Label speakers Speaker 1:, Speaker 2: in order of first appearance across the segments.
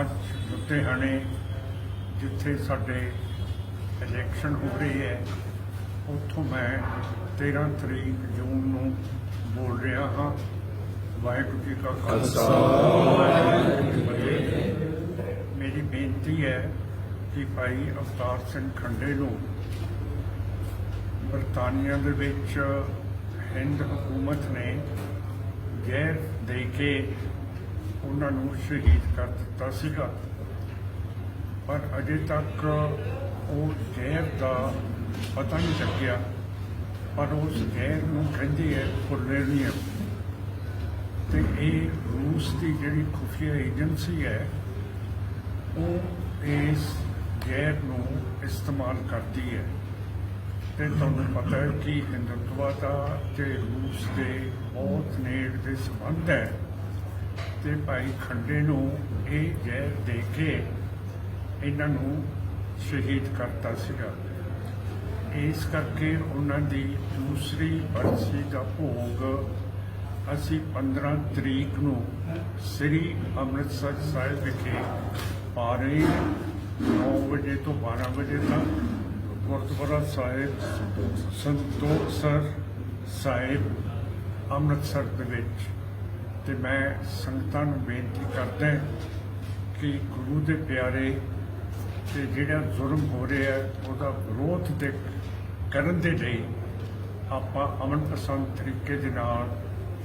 Speaker 1: ਅੱਜ ਲੁਧਿਆਣੇ ਜਿੱਥੇ ਸਾਡੇ ਇਲੈਕਸ਼ਨ ਹੋ ਰਹੀ ਹੈ, ਉੱਥੋਂ ਮੈਂ 13 ਤਰੀਕ ਜੂਨ ਨੂੰ ਬੋਲ ਰਿਹਾ ਹਾਂ। ਵਾਹਿਗੁਰੂ ਜੀ ਕਾ ਖਾਲਸਾ। ਮੇਰੀ ਬੇਨਤੀ ਹੈ ਕਿ ਭਾਈ ਅਵਤਾਰ ਸਿੰਘ ਖੰਡੇ ਨੂੰ ਬਰਤਾਨੀਆ ਦੇ ਵਿੱਚ ਹਿੰਦ ਹਕੂਮਤ ਨੇ ਜ਼ਹਿਰ ਦੇ ਕੇ ਉਹਨਾਂ ਨੂੰ ਸ਼ਹੀਦ ਕਰ ਦਿੱਤਾ ਸੀਗਾ। ਪਰ ਅਜੇ ਤੱਕ ਉਹ ਜ਼ਹਿਰ ਦਾ ਪਤਾ ਨਹੀਂ ਲੱਗਿਆ। ਪਰ ਉਸ ਜ਼ਹਿਰ ਨੂੰ ਕਹਿੰਦੀ ਹੈ ਪੁਲੇਰੀਅਮ ਤੇ ਇਹ ਰੂਸ ਦੀ ਜਿਹੜੀ ਖੁਫੀਆ ਏਜੰਸੀ ਹੈ, ਉਹ ਇਸ ਜ਼ਹਿਰ ਨੂੰ ਇਸਤੇਮਾਲ ਕਰਦੀ ਹੈ। ਤੇ ਤੁਹਾਨੂੰ ਪਤਾ ਹੈ ਕਿ ਹਿੰਦੁਤਵਾ ਦਾ ਤੇ ਰੂਸ ਦੇ ਬਹੁਤ ਨੇੜ ਦੇ ਸੰਬੰਧ ਹੈ। ਤੇ ਭਾਈ ਖੰਡੇ ਨੂੰ ਇਹ ਜ਼ਹਿਰ ਦੇ ਕੇ ਇਹਨਾਂ ਨੂੰ ਸ਼ਹੀਦ ਕਰਤਾ ਸੀਗਾ। ਇਸ ਕਰਕੇ ਉਹਨਾਂ ਦੀ ਦੂਸਰੀ ਬਰਸੀ ਦਾ ਭੋਗ ਅਸੀਂ 15 ਤਰੀਕ ਨੂੰ ਸ੍ਰੀ ਅੰਮ੍ਰਿਤਸਰ ਸਾਹਿਬ ਵਿਖੇ ਪਾ ਰਹੇ ਹਾਂ। 9 ਵਜੇ ਤੋਂ 12 ਵਜੇ ਤੱਕ ਗੁਰਦੁਆਰਾ ਸਾਹਿਬ ਸੰਤੋਖਸਰ ਸਾਹਿਬ, ਅੰਮ੍ਰਿਤਸਰ ਦੇ ਵਿੱਚ। ਤੇ ਮੈਂ ਸੰਗਤਾਂ ਨੂੰ ਬੇਨਤੀ ਕਰਦਾ ਕਿ ਗੁਰੂ ਦੇ ਪਿਆਰੇ ਤੇ ਜਿਹੜਾ ਜ਼ੁਲਮ ਹੋ ਰਿਹਾ ਉਹਦਾ ਵਿਰੋਧ ਦੇ ਕਰਨ ਦੇ ਲਈ ਆਪਾਂ ਅਮਨ ਪਸੰਦ ਤਰੀਕੇ ਦੇ ਨਾਲ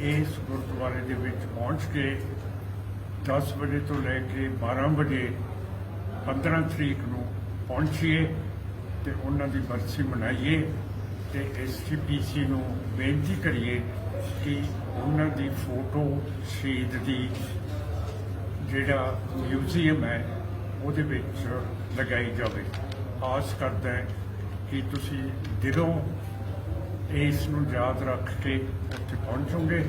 Speaker 1: ਇਸ ਗੁਰਦੁਆਰੇ ਦੇ ਵਿੱਚ ਪਹੁੰਚ ਕੇ 10 ਵਜੇ ਤੋਂ ਲੈ ਕੇ 12 ਵਜੇ 15 ਤਰੀਕ ਨੂੰ ਪਹੁੰਚੀਏ ਤੇ ਉਹਨਾਂ ਦੀ ਬਰਸੀ ਮਨਾਈਏ ਤੇ ਐਸਜੀਪੀਸੀ ਨੂੰ ਬੇਨਤੀ ਕਰੀਏ ਕਿ ਉਹਨਾਂ ਦੀ ਫੋਟੋ ਸ਼ਹੀਦ ਦੀ ਜਿਹੜਾ ਮਿਊਜ਼ੀਅਮ ਹੈ, ਉਹਦੇ ਵਿੱਚ ਲਗਾਈ ਜਾਵੇ। ਆਸ ਕਰਦਾ ਹੈ ਕਿ ਤੁਸੀਂ ਦਿਲੋਂ ਇਸ ਨੂੰ ਯਾਦ ਰੱਖ ਕੇ ਉੱਥੇ ਪਹੁੰਚੋਗੇ।